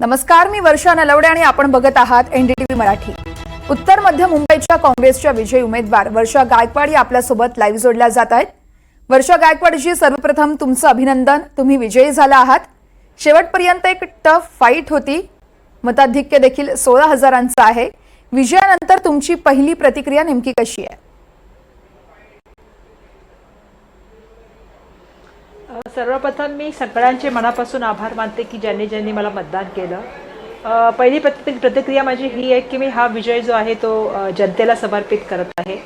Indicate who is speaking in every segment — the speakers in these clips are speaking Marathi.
Speaker 1: नमस्कार मी वर्षा नलवडे आणि आपण बघत आहात एनडीटीव्ही मराठी. उत्तर मध्य मुंबईच्या काँग्रेसच्या विजयी उमेदवार वर्षा गायकवाड या आपल्यासोबत लाईव्ह जोडल्या जात आहेत. वर्षा गायकवाडजी सर्वप्रथम तुमचं अभिनंदन. तुम्ही विजयी झाला आहात. शेवटपर्यंत एक टफ फाईट होती. मताधिक्य देखील सोळा हजारांचं आहे. विजयानंतर तुमची पहिली प्रतिक्रिया नेमकी कशी आहे?
Speaker 2: सर्वप्रथम मी सगळ्यांचे मनापासून आभार मानते की ज्यांनी ज्यांनी मला मतदान केलं. पहिली प्रति प्रतिक्रिया माझी ही आहे की मी हा विजय जो आहे तो जनतेला समर्पित करत आहे.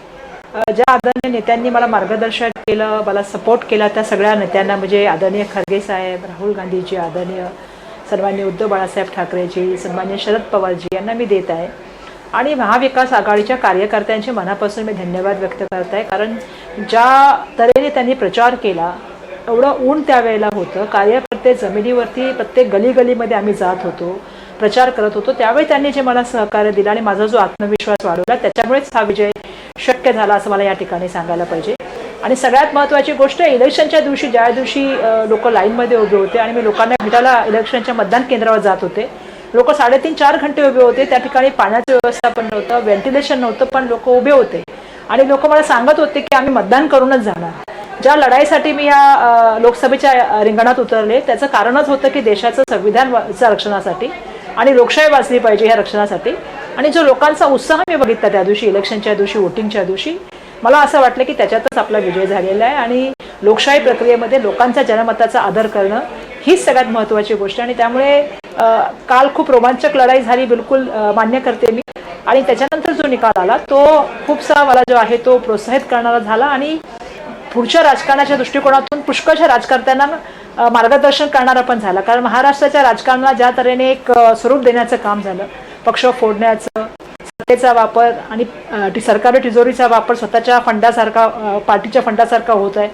Speaker 2: ज्या आदरणीय नेत्यांनी मला मार्गदर्शन केलं मला सपोर्ट केला त्या सगळ्या नेत्यांना म्हणजे आदरणीय खरगे साहेब राहुल गांधीजी आदरणीय सन्मान्य उद्धव बाळासाहेब ठाकरेजी सन्मान्य शरद पवारजी यांना मी देत आहे. आणि महाविकास आघाडीच्या कार्यकर्त्यांचे मनापासून मी धन्यवाद व्यक्त करत आहे. कारण ज्या तऱ्हेने त्यांनी प्रचार केला एवढं ऊन त्यावेळेला होतं. कार्यकर्ते जमिनीवरती प्रत्येक गलीगलीमध्ये आम्ही जात होतो प्रचार करत होतो. त्यावेळी त्यांनी जे मला सहकार्य दिलं आणि माझा जो आत्मविश्वास वाढवला त्याच्यामुळेच हा विजय शक्य झाला असं मला या ठिकाणी सांगायला पाहिजे. आणि सगळ्यात महत्त्वाची गोष्ट इलेक्शनच्या दिवशी ज्या दिवशी लोक लाईनमध्ये उभे होते आणि मी लोकांना भेटायला इलेक्शनच्या मतदान केंद्रावर जात होते लोक साडेतीन चार घंटे उभे होते. त्या ठिकाणी पाण्याचं व्यवस्थापन नव्हतं व्हेंटिलेशन नव्हतं पण लोक उभे होते. आणि लोक मला सांगत होते की आम्ही मतदान करूनच जाणार. ज्या लढाईसाठी मी या लोकसभेच्या रिंगणात उतरले त्याचं कारणच होतं की देशाचं संविधान रक्षणासाठी आणि लोकशाही वाचली पाहिजे ह्या रक्षणासाठी. आणि जो लोकांचा उत्साह मी बघितला त्या दिवशी इलेक्शनच्या दिवशी वोटिंगच्या दिवशी मला असं वाटलं की त्याच्यातच आपला विजय झालेला आहे आणि लोकशाही प्रक्रियेमध्ये लोकांच्या जनमताचा आदर करणं हीच सगळ्यात महत्त्वाची गोष्ट आणि त्यामुळे काल खूप रोमांचक लढाई झाली बिलकुल मान्य करते मी. आणि त्याच्यानंतर जो निकाल आला तो खूपसा मला जो आहे तो प्रोत्साहित करणारा झाला आणि पुढच्या राजकारणाच्या दृष्टिकोनातून पुष्कळशा राजकारत्यांना मार्गदर्शन करणारा पण झाला. कारण महाराष्ट्राच्या राजकारणाला ज्या तऱ्हेने एक स्वरूप देण्याचं काम झालं पक्ष फोडण्याचं सत्तेचा वापर आणि ती टी- सरकारी तिजोरीचा वापर स्वतःच्या फंडासारखा पार्टीच्या फंडासारखा होत आहे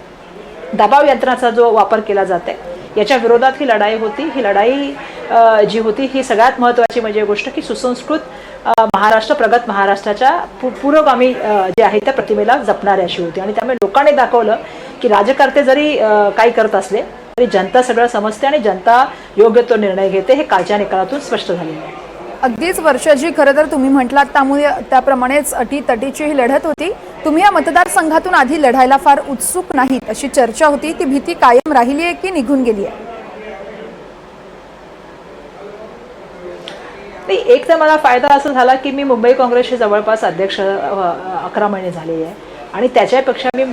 Speaker 2: दबाव यंत्रणाचा जो वापर केला जात आहे याच्या विरोधात ही लढाई होती. ही लढाई जी होती ही सगळ्यात महत्त्वाची म्हणजे गोष्ट की सुसंस्कृत महाराष्ट्र प्रगत महाराष्ट्राच्या पु पुरोगामी जे आहे त्या प्रतिमेला जपणारी अशी होती. आणि त्यामुळे लोकांनी दाखवलं की राजकर्ते जरी काही करत असले तरी जनता सगळं समजते आणि जनता योग्य तो निर्णय घेते हे कालच्या निकालातून स्पष्ट झालेलं आहे.
Speaker 1: अगदीच वर्षाजी खरं तर तुम्ही म्हटलात त्यामुळे त्याप्रमाणेच अटी तटीची ही लढत होती. तुम्ही या मतदारसंघातून आधी लढायला फार उत्सुक नाहीत अशी चर्चा होती. ती भीती कायम राहिली आहे की निघून गेली आहे
Speaker 2: नाही एक तर मला फायदा असा झाला की मी मुंबई काँग्रेसचे जवळपास अध्यक्ष अकरा महिने झालेली आहे. आणि त्याच्यापेक्षा मी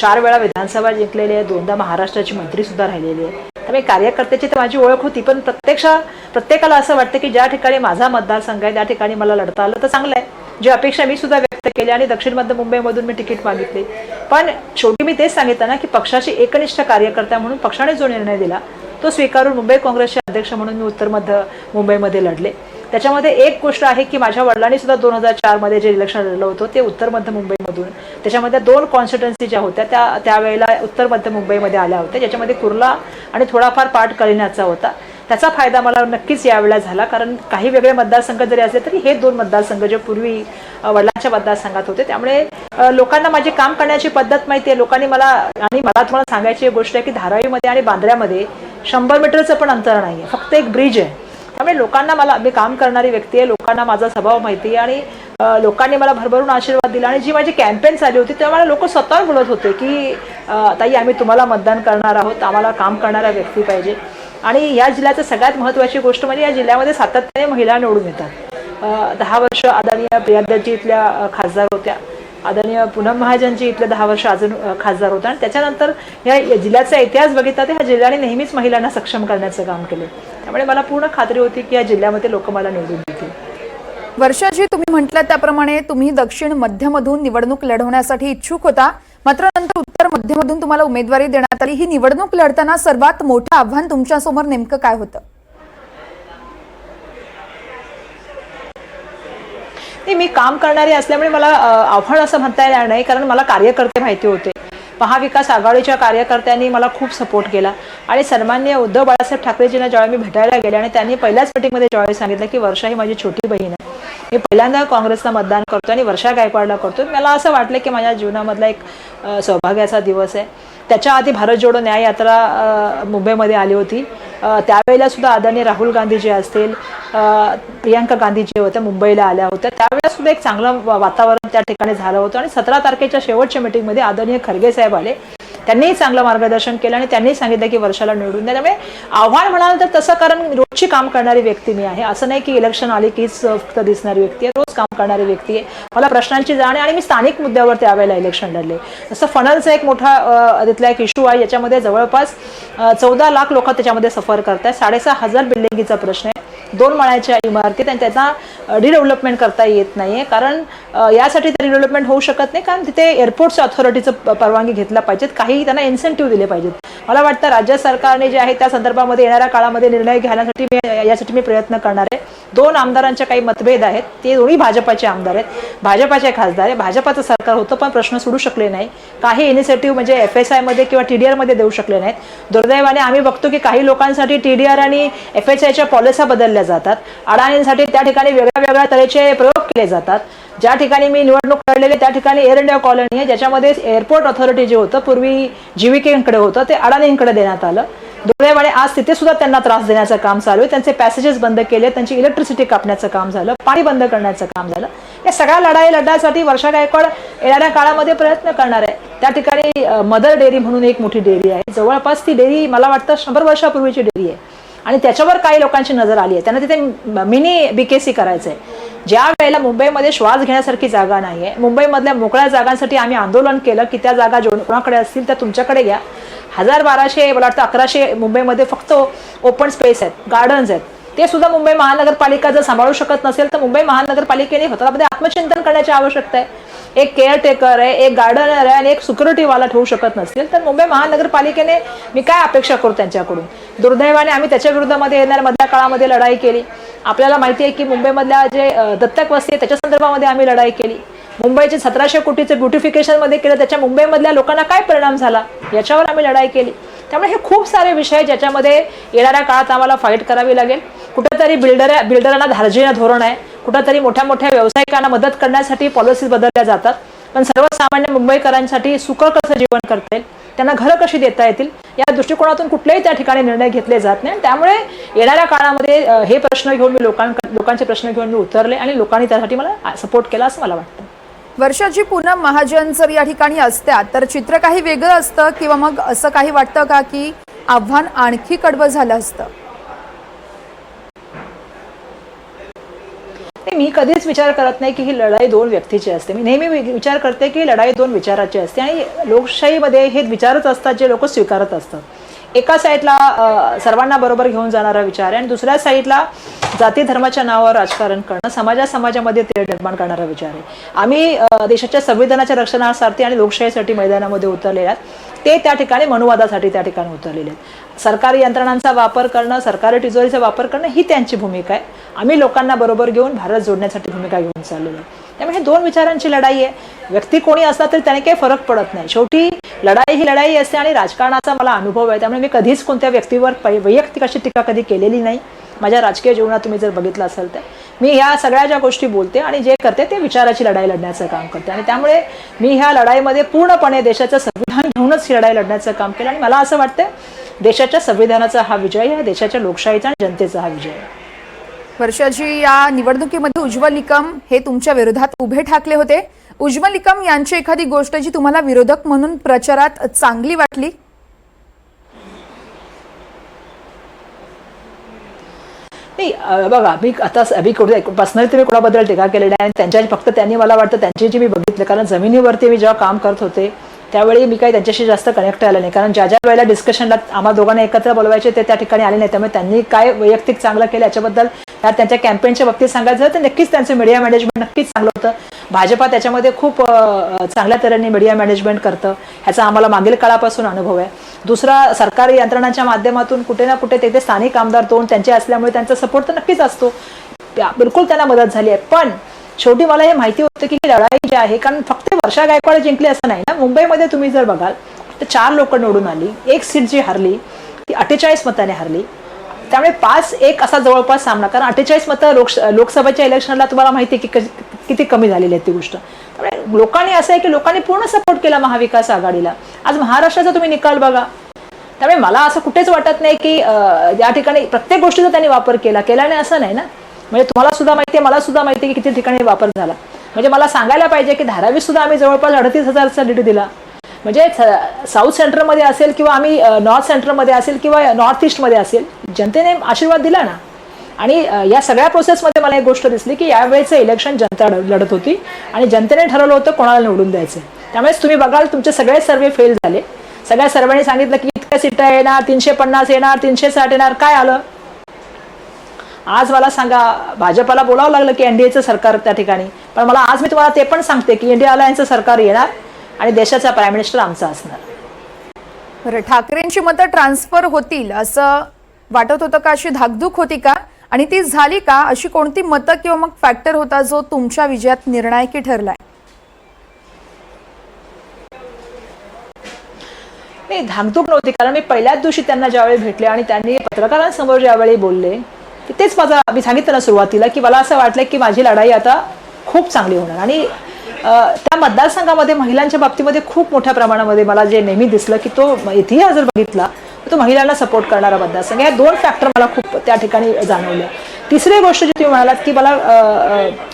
Speaker 2: चार वेळा विधानसभा जिंकलेली आहे दोनदा महाराष्ट्राची मंत्रीसुद्धा राहिलेली आहे. त्यामुळे कार्यकर्त्याची तर माझी ओळख होती पण प्रत्यक्ष प्रत्येकाला असं वाटतं की ज्या ठिकाणी माझा मतदारसंघ आहे त्या ठिकाणी मला लढता आलं तर चांगलं आहे. जी अपेक्षा मी सुद्धा व्यक्त केली आणि दक्षिण मध्य मुंबईमधून मी तिकीट मागितली. पण शेवटी मी तेच सांगितलं ना की पक्षाची एकनिष्ठ कार्यकर्ता म्हणून पक्षाने जो निर्णय दिला तो स्वीकारून मुंबई काँग्रेसचे अध्यक्ष म्हणून मी उत्तर मध्य मुंबईमध्ये लढले. त्याच्यामध्ये एक गोष्ट आहे की माझ्या वडिलांनी सुद्धा दोन हजार चारमध्ये जे इलेक्शन लढलं होतं ते उत्तर मध्य मुंबईमधून. त्याच्यामध्ये दोन कॉन्स्टिट्युन्सी ज्या होत्या त्या त्यावेळेला उत्तर मध्य मुंबईमध्ये आल्या होत्या ज्याच्यामध्ये कुर्ला आणि थोडाफार पाठ कलिन्याचा होता. त्याचा फायदा मला नक्कीच यावेळेला झाला कारण काही वेगळे मतदारसंघ जरी असले तरी हे दोन मतदारसंघ जे पूर्वी वडिलांच्या मतदारसंघात होते त्यामुळे लोकांना माझे काम करण्याची पद्धत माहिती आहे लोकांनी मला आणि मला तुम्हाला सांगायची एक गोष्ट आहे की धारावीमध्ये आणि बांद्र्यामध्ये शंभर मीटरचं पण अंतर नाही आहे फक्त एक ब्रिज आहे. त्यामुळे लोकांना मला मी काम करणारी व्यक्ती आहे लोकांना माझा स्वभाव माहिती आहे आणि लोकांनी मला भरभरून आशीर्वाद दिला आणि जी माझी कॅम्पेन झाली होती तेव्हा मला लोक स्वतः बोलत होते की ताई आम्ही तुम्हाला मतदान करणार आहोत आम्हाला काम करणारा व्यक्ती पाहिजे. आणि या जिल्ह्याचं सगळ्यात महत्त्वाची गोष्ट म्हणजे या जिल्ह्यामध्ये सातत्याने महिला निवडून येतात. दहा वर्ष आदरणीय प्रियादर्जी इथल्या खासदार होत्या. आदरणीय पूनम महाजनजी इथले दहा वर्ष अजून खासदार होता. आणि त्याच्यानंतर या जिल्ह्याचा इतिहास बघितला तर ह्या जिल्ह्याने नेहमीच महिलांना सक्षम करण्याचं काम केलं. त्यामुळे मला पूर्ण खात्री होती की या जिल्ह्यामध्ये लोक मला निवडून देतील.
Speaker 1: वर्षाजी तुम्ही म्हटलं त्याप्रमाणे तुम्ही दक्षिण मध्यमधून निवडणूक लढवण्यासाठी इच्छुक होता. मात्र नंतर उत्तर मध्यमधून तुम्हाला उमेदवारी देण्यात आली. ही निवडणूक लढताना सर्वात मोठं आव्हान तुमच्यासमोर नेमकं काय होतं?
Speaker 2: नाही मी काम करणारी असल्यामुळे मला आव्हान असं म्हणता येणार नाही कारण मला कार्यकर्ते माहिती होते. महाविकास आघाडीच्या कार्यकर्त्यांनी मला खूप सपोर्ट केला. आणि सन्मान्य उद्धव बाळासाहेब ठाकरेजींना ज्यावेळी मी भेटायला गेले आणि त्यांनी पहिल्याच मीटिंगमध्ये ज्यावेळी सांगितलं की वर्षा ही माझी छोटी बहीण आहे. मी पहिल्यांदा काँग्रेसला मतदान करतो आणि वर्षा गायकवाडला करतो मला असं वाटलं की माझ्या जीवनामधला एक सौभाग्याचा दिवस आहे. त्याच्या आधी भारत जोडो न्याय यात्रा मुंबईमध्ये आली होती. त्यावेळेला सुद्धा आदरणीय राहुल गांधी जे असतील प्रियांका गांधी जे होत्या मुंबईला आल्या होत्या. त्यावेळेस सुद्धा एक चांगलं वातावरण त्या ठिकाणी झालं होतं. आणि सतरा तारखेच्या शेवटच्या मिटिंगमध्ये आदरणीय खरगे साहेब आले. त्यांनीही चांगलं मार्गदर्शन केलं आणि त्यांनी सांगितलं की वर्षाला निवडून द्या. त्यामुळे आव्हान म्हणाल तर तसं कारण रोजची काम करणारी व्यक्ती मी आहे. असं नाही की इलेक्शन आली कीच फक्त दिसणारी व्यक्ती आहे. रोज काम करणारी व्यक्ती आहे. मला प्रश्नांची जाण आहे आणि मी स्थानिक मुद्द्यावर त्यावेळेला इलेक्शन लढले. जसं फनलचा एक मोठा तिथला एक इश्यू आहे. याच्यामध्ये जवळपास चौदा लाख लोक त्याच्यामध्ये सफर करतात साडेसहा हजार बिल्डिंगीचा प्रश्न आहे. दोन माळ्याच्या इमारतीत आणि त्याचा रिडेव्हलपमेंट करता येत नाही आहे कारण यासाठी ते रिडेव्हलपमेंट होऊ शकत नाही. कारण तिथे एअरपोर्टच्या अथॉरिटीचं परवानगी घेतला पाहिजेत. काही त्यांना इन्सेंटिव्ह दिले पाहिजेत. मला वाटतं राज्य सरकारने जे आहे त्या संदर्भामध्ये येणाऱ्या काळामध्ये निर्णय घेण्यासाठी मी यासाठी मी प्रयत्न करणार आहे. दोन आमदारांचे काही मतभेद आहेत. ते दोन्ही भाजपाचे आमदार आहेत. भाजपाचे खासदार आहे भाजपाचं सरकार होतं पण प्रश्न सोडू शकले नाही. काही इनिशिएटिव्ह म्हणजे एफ एस आयमध्ये किंवा टी डी आरमध्ये देऊ शकले नाहीत. दुर्दैवाने आम्ही बघतो की काही लोकांसाठी टी डी आर आणि एफ एस आयच्या पॉलिस्या बदलल्या जातात. अडाणींसाठी त्या ठिकाणी वेगळ्या वेगळ्या तऱ्हेचे प्रयोग केले जातात. ज्या ठिकाणी मी निवडणूक लढलेली त्या ठिकाणी एअर इंडिया कॉलनी आहे ज्याच्यामध्ये एअरपोर्ट ऑथॉरिटी जे होतं पूर्वी जीविकेकडे होतं ते अडाणींकडे देण्यात आलं. दुर्दैवाने आज तिथे सुद्धा त्यांना त्रास देण्याचं काम चालू आहे. त्यांचे पॅसेजेस बंद केले त्यांची इलेक्ट्रिसिटी कापण्याचं काम झालं पाणी बंद करण्याचं काम झालं. या सगळ्या लढाई लढण्यासाठी वर्षा गायकवाड येणाऱ्या काळामध्ये प्रयत्न करणार आहे. त्या ठिकाणी मदर डेअरी म्हणून एक मोठी डेअरी आहे. जवळपास ती डेअरी मला वाटतं शंभर वर्षापूर्वीची डेअरी आहे. आणि त्याच्यावर काही लोकांची नजर आली आहे. त्यांना तिथे मिनी बीकेसी करायचं आहे ज्या वेळेला मुंबईमध्ये श्वास घेण्यासारखी जागा नाही आहे मुंबईमधल्या मोकळ्या जागांसाठी आम्ही आंदोलन केलं की त्या जागा जो कोणाकडे असतील त्या तुमच्याकडे घ्या. हजार बाराशे मला वाटतं अकराशे मुंबईमध्ये फक्त ओपन स्पेस आहेत गार्डन्स आहेत. ते सुद्धा मुंबई महानगरपालिका जर सांभाळू शकत नसेल तर मुंबई महानगरपालिकेने स्वतःमध्ये आत्मचिंतन करण्याची आवश्यकता आहे. एक केअरटेकर आहे एक गार्डनर आहे आणि एक सिक्युरिटीवाला ठेवू शकत नसतील. तर मुंबई महानगरपालिकेने मी काय अपेक्षा करू त्यांच्याकडून? दुर्दैवाने आम्ही त्याच्या विरोधामध्ये येणाऱ्या मधल्या काळामध्ये लढाई केली. आपल्याला माहिती आहे की मुंबईमधल्या जे दत्तक वस्ती आहे त्याच्या संदर्भामध्ये आम्ही लढाई केली. मुंबईचे सतराशे कोटीचं ब्युटिफिकेशनमध्ये केलं त्याच्या मुंबईमधल्या लोकांना काय परिणाम झाला? याच्यावर आम्ही लढाई केली. त्यामुळे हे खूप सारे विषय ज्याच्यामध्ये येणाऱ्या काळात आम्हाला फाईट करावी लागेल. कुठेतरी बिल्डर बिल्डरांना धार्जिणं धोरण आहे. कुठंतरी मोठ्या मोठ्या व्यावसायिकांना मदत करण्यासाठी पॉलिसीज बदलल्या जातात. पण सर्वसामान्य मुंबईकरांसाठी सुखं कसं जीवन करता येईल? त्यांना घरं कशी देता येतील? या दृष्टिकोनातून कुठलेही त्या ठिकाणी निर्णय घेतले जात नाही. त्यामुळे येणाऱ्या काळामध्ये हे प्रश्न घेऊन मी लोकांक लोकांचे प्रश्न घेऊन मी उतरले आणि लोकांनी त्यासाठी मला सपोर्ट केला असं मला वाटतं.
Speaker 1: वर्षाची पूनम महाजन जर या ठिकाणी असत्या तर चित्र काही वेगळं असतं किंवा मग असं काही वाटतं का की आव्हान आणखी कडवं झालं असतं?
Speaker 2: मी कधीच विचार करत नाही की ही लढाई दोन व्यक्तीची असते. मी नेहमी विचार करते की ही लढाई दोन विचाराची असते आणि लोकशाहीमध्ये हे विचारच असतात जे लोक स्वीकारत असतात. एका साईडला सर्वांना बरोबर घेऊन जाणारा विचार आहे आणि दुसऱ्या साईडला जाती धर्माच्या नावावर राजकारण करणं समाजा समाजामध्ये ते निर्माण करणारा विचार आहे. आम्ही देशाच्या संविधानाच्या रक्षणासाठी आणि लोकशाहीसाठी मैदानामध्ये उतरलेल्या आहेत. ते त्या ठिकाणी मनुवादासाठी त्या ठिकाणी उतरलेले आहेत. सरकारी यंत्रणांचा वापर करणं सरकारी तिजोरीचा वापर करणं ही त्यांची भूमिका आहे. आम्ही लोकांना बरोबर घेऊन भारत जोडण्यासाठी भूमिका घेऊन चाललेलो आहे. त्यामुळे हे दोन विचारांची लढाई आहे. व्यक्ती कोणी असला तरी त्याने काही फरक पडत नाही. शेवटी लढाई ही लढाई असते आणि राजकारणाचा मला अनुभव आहे. त्यामुळे मी कधीच कोणत्या व्यक्तीवर वैयक्तिक अशी टीका कधी केलेली नाही. माझ्या राजकीय जीवनात तुम्ही जर बघितलं असेल तर. मी ह्या सगळ्या ज्या गोष्टी बोलते आणि जे करते ते विचाराची लढाई लढण्याचं काम करते. आणि त्यामुळे मी ह्या लढाईमध्ये पूर्णपणे देशाचं संविधान घेऊनच ही लढाई लढण्याचं काम केलं. आणि मला असं वाटतं देशाच्या संविधानाचा हा विजय आहे देशाच्या लोकशाहीचा आणि जनतेचा हा विजय आहे.
Speaker 1: वर्षाजी या निवडणुकीमध्ये उज्ज्वल निकम हे तुमच्या विरोधात उभे ठाकले होते. उज्ज्वल निकम यांची एखादी गोष्ट जी तुम्हाला विरोधक म्हणून प्रचारात चांगली वाटली?
Speaker 2: नाही बघा मी आता मी कुठे पर्सनली तुम्ही कोणाबद्दल टीका केलेली आहे आणि त्यांच्या फक्त त्यांनी मला वाटतं त्यांची जी मी बघितलं कारण जमिनीवरती मी जेव्हा काम करत होते त्यावेळी मी काही त्यांच्याशी जास्त कनेक्ट आलं नाही. कारण ज्या ज्या वेळेला डिस्कशनला आम्हा दोघांना एकत्र बोलवायचे ते त्या ठिकाणी आले नाही. त्यामुळे त्यांनी काय वैयक्तिक चांगलं केलं याच्याबद्दल त्या त्यांच्या कॅम्पेनच्या बाबतीत सांगायचं झालं तर नक्कीच त्यांचं मीडिया मॅनेजमेंट नक्कीच चांगलं होतं. भाजपा त्याच्यामध्ये खूप चांगल्या तऱ्हेने मीडिया मॅनेजमेंट करतं. ह्याचा आम्हाला मागील काळापासून अनुभव आहे. दुसरा सरकारी यंत्रणांच्या माध्यमातून कुठे ना कुठे तेथे स्थानिक आमदार दोन त्यांचे असल्यामुळे त्यांचा सपोर्ट तर नक्कीच असतो. बिलकुल त्यांना मदत झाली आहे. पण शेवटी मला हे माहिती होतं की ही लढाई जी आहे कारण फक्त वर्षा गायकवाड जिंकली असं नाही ना मुंबईमध्ये तुम्ही जर बघाल तर चार लोक निवडून आली एक सीट जी हरली ती अठ्ठेचाळीस मताने हरली. त्यामुळे पाच एक असा जवळपास सामना कारण अठ्ठेचाळीस मतं लोक लोकसभेच्या इलेक्शनला तुम्हाला माहिती आहे की किती कमी झालेली आहे ती गोष्ट. त्यामुळे लोकांनी असं आहे की लोकांनी पूर्ण सपोर्ट केला महाविकास आघाडीला. आज महाराष्ट्राचा तुम्ही निकाल बघा. त्यामुळे मला असं कुठेच वाटत नाही की या ठिकाणी प्रत्येक गोष्टीचा त्यांनी वापर केला केल्याने असं नाही ना. म्हणजे तुम्हाला सुद्धा माहिती आहे मला सुद्धा माहिती आहे की किती ठिकाणी वापर झाला. म्हणजे मला सांगायला पाहिजे की धारावी सुद्धा आम्ही जवळपास अडतीस हजारचा लीड दिला. म्हणजे साऊथ सेंटरमध्ये असेल किंवा आम्ही नॉर्थ सेंटरमध्ये असेल किंवा नॉर्थ ईस्टमध्ये असेल जनतेने आशीर्वाद दिला ना. आणि या सगळ्या प्रोसेसमध्ये मला एक गोष्ट दिसली की यावेळेचं इलेक्शन जनता लढत होती. आणि जनतेने ठरवलं होतं कोणाला निवडून द्यायचं. त्यामुळेच तुम्ही बघाल तुमचे सगळे सर्वे फेल झाले. सगळ्या सर्वांनी सांगितलं की इतक्या सीटा येणार तीनशे पन्नास येणार तीनशे साठ येणार काय आलं? आज मला सांगा भाजपला बोलावं लागलं की एनडीएचं सरकार त्या ठिकाणी. पण मला आज मी तुम्हाला ते पण सांगते की इंडिया अलायन्सचं सरकार येणार आणि देशाचा प्राईम मिनिस्टर आमचा असणार.
Speaker 1: बरं ठाकरेंची मतं ट्रान्सफर होतील असं वाटत होतं का? अशी धाकधूक होती का? आणि ती झाली का? अशी कोणती मतं किंवा मग फॅक्टर होता जो तुमच्या विजयात निर्णायकी ठरलाय?
Speaker 2: नाही धाकधूक नव्हती कारण मी पहिल्याच दिवशी त्यांना ज्यावेळी भेटले आणि त्यांनी पत्रकारांसमोर ज्यावेळी बोलले तेच माझा मी सांगितलं ना सुरुवातीला की मला असं वाटलं की माझी लढाई आता खूप चांगली होणार. आणि त्या मतदारसंघामध्ये महिलांच्या बाबतीमध्ये खूप मोठ्या प्रमाणामध्ये मला जे नेहमी दिसलं की तो इतिहास जर बघितला तर तो महिलांना सपोर्ट करणारा मतदारसंघ. या दोन फॅक्टर मला खूप त्या ठिकाणी जाणवले. तिसरी गोष्ट जी तुम्ही म्हणालात की मला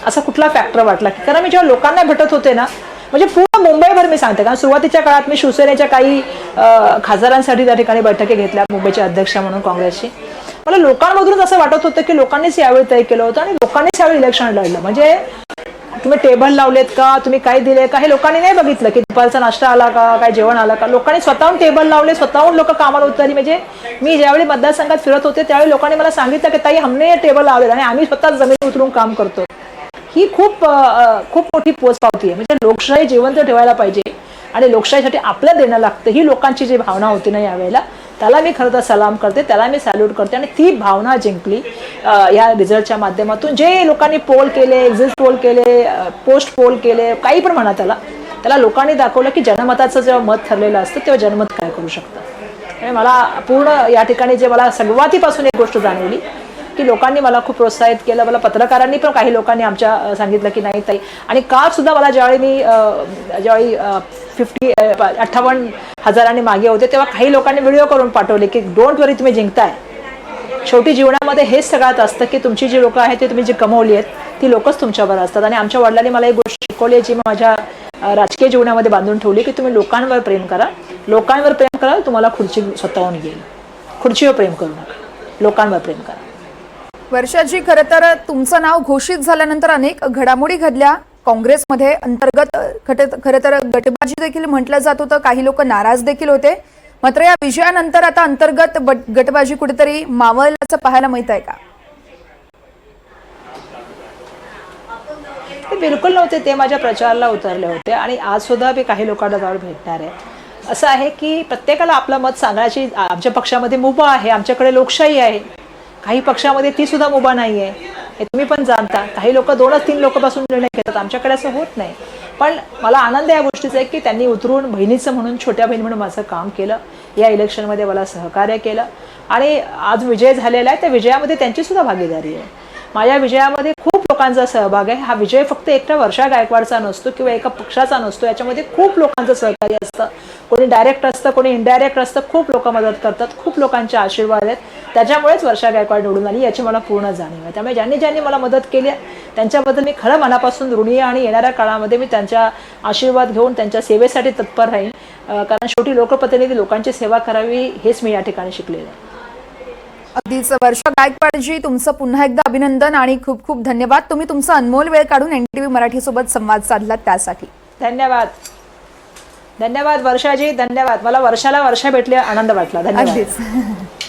Speaker 2: असा कुठला फॅक्टर वाटला की कारण मी जेव्हा लोकांना भेटत होते ना म्हणजे पूर्ण मुंबईभर मी सांगते. कारण सुरुवातीच्या काळात मी शिवसेनेच्या काही खासदारांसाठी त्या ठिकाणी बैठकी घेतल्या मुंबईच्या अध्यक्ष म्हणून काँग्रेसची. मला लोकांमधूनच असं वाटत होतं की लोकांनीच यावेळी तय केलं होतं आणि लोकांनीच यावेळी इलेक्शन लढलं. म्हणजे तुम्ही टेबल लावलेत का? तुम्ही काय दिले का? हे लोकांनी नाही बघितलं की दुपारचा नाश्ता आला का? काय जेवण आलं का? लोकांनी स्वतःहून टेबल लावले स्वतःहून लोक कामाला उतरली. म्हणजे मी ज्यावेळी मतदारसंघात फिरत होते त्यावेळी लोकांनी मला सांगितलं की ताई हमने टेबल लावले आणि आम्ही स्वतः जमीन उतरून काम करतो ही खूप खूप मोठी पोचपावती आहे. म्हणजे लोकशाही जिवंत ठेवायला पाहिजे. आणि लोकशाहीसाठी आपलं देणं लागतं. ही लोकांची जी भावना होती ना यावेळेला त्याला मी खरं तर सलाम करते त्याला मी सॅल्यूट करते आणि ती भावना जिंकली या रिझल्टच्या माध्यमातून. जे लोकांनी पोल केले एक्झिट पोल केले पोस्ट पोल केले काही पण म्हणा त्याला त्याला लोकांनी दाखवलं की जनमताचं जेव्हा मत ठरलेलं असतं तेव्हा जनमत काय करू शकतं. मला पूर्ण या ठिकाणी जे मला सुरुवातीपासून एक गोष्ट जाणवली की लोकांनी मला खूप प्रोत्साहित केलं मला पत्रकारांनी पण काही लोकांनी आमच्या सांगितलं की नाही ताई. आणि काल सुद्धा मला ज्यावेळी मी ज्यावेळी फिफ्टी अठ्ठावन्न हजारांनी मागे होते तेव्हा काही लोकांनी व्हिडिओ करून पाठवले की डोंट वरी तुम्ही जिंकताय. शेवटी जीवनामध्ये हेच सगळ्यात असतं की तुमची जी लोकं आहेत ते तुम्ही जी कमवली आहेत ती लोकच तुमच्यावर असतात. आणि आमच्या वडिलांनी मला एक गोष्ट शिकवली आहे जी माझ्या राजकीय जीवनामध्ये बांधून ठेवली की तुम्ही लोकांवर प्रेम करा. लोकांवर प्रेम करा तुम्हाला खुर्ची स्वतःहून येईल. खुर्चीवर प्रेम करू नका. लोकांवर प्रेम करा.
Speaker 1: वर्षाजी खरं तर तुमचं नाव घोषित झाल्यानंतर अनेक घडामोडी घडल्या. काँग्रेसमध्ये अंतर्गत खरं तर गटबाजी देखील म्हटलं जात होतं. काही लोक नाराज देखील होते. मात्र या विजयानंतर आता अंतर्गत गटबाजी कुठेतरी मावळल्याचं पाहायला मिळत आहे का?
Speaker 2: ते बिलकुल नव्हते. ते माझ्या प्रचाराला उतरले होते आणि आज सुद्धा मी काही लोकांना जाऊन भेटणार आहे. असं आहे की प्रत्येकाला आपलं मत सांगायची आमच्या पक्षामध्ये मुभा आहे. आमच्याकडे लोकशाही आहे. काही पक्षामध्ये ती सुद्धा मुभा नाही आहे हे तुम्ही पण जाणता. काही लोक दोनच तीन लोकांपासून निर्णय घेतात. आमच्याकडे असं होत नाही. पण मला आनंद या गोष्टीचा आहे की त्यांनी उतरून बहिणीचं म्हणून छोट्या बहीण म्हणून माझं काम केलं. या इलेक्शनमध्ये मला सहकार्य केलं. आणि आज विजय झालेला आहे त्या विजयामध्ये त्यांची सुद्धा भागीदारी आहे. माझ्या विजयामध्ये खूप लोकांचा सहभाग आहे. हा विजय फक्त एकट्या वर्षा गायकवाडचा नसतो किंवा एका पक्षाचा नसतो. याच्यामध्ये खूप लोकांचं सहकार्य असतं. कोणी डायरेक्ट असतं कोणी इनडायरेक्ट असतं. खूप लोक मदत करतात. खूप लोकांचे आशीर्वाद आहेत. त्याच्यामुळेच वर्षा गायकवाड निवडून आली याची मला पूर्ण जाणीव आहे. त्यामुळे ज्यांनी ज्यांनी मला मदत केली आहे त्यांच्याबद्दल मी खरं मनापासून ऋणी आणि येणाऱ्या काळामध्ये मी त्यांच्या आशीर्वाद घेऊन त्यांच्या सेवेसाठी तत्पर राहीन. कारण शेवटी लोकप्रतिनिधी लोकांची सेवा करावी हेच मी या ठिकाणी शिकलेलं आहे.
Speaker 1: अगदीच वर्षा गायकवाडजी तुमचं पुन्हा एकदा अभिनंदन आणि खूप खूप धन्यवाद. तुम्ही तुमचा अनमोल वेळ काढून एनटीव्ही मराठीसोबत संवाद साधलात त्यासाठी.
Speaker 2: धन्यवाद. धन्यवाद वर्षाजी धन्यवाद. मला वर्षाला वर्षा भेटली आनंद वाटला. धन्यवाद.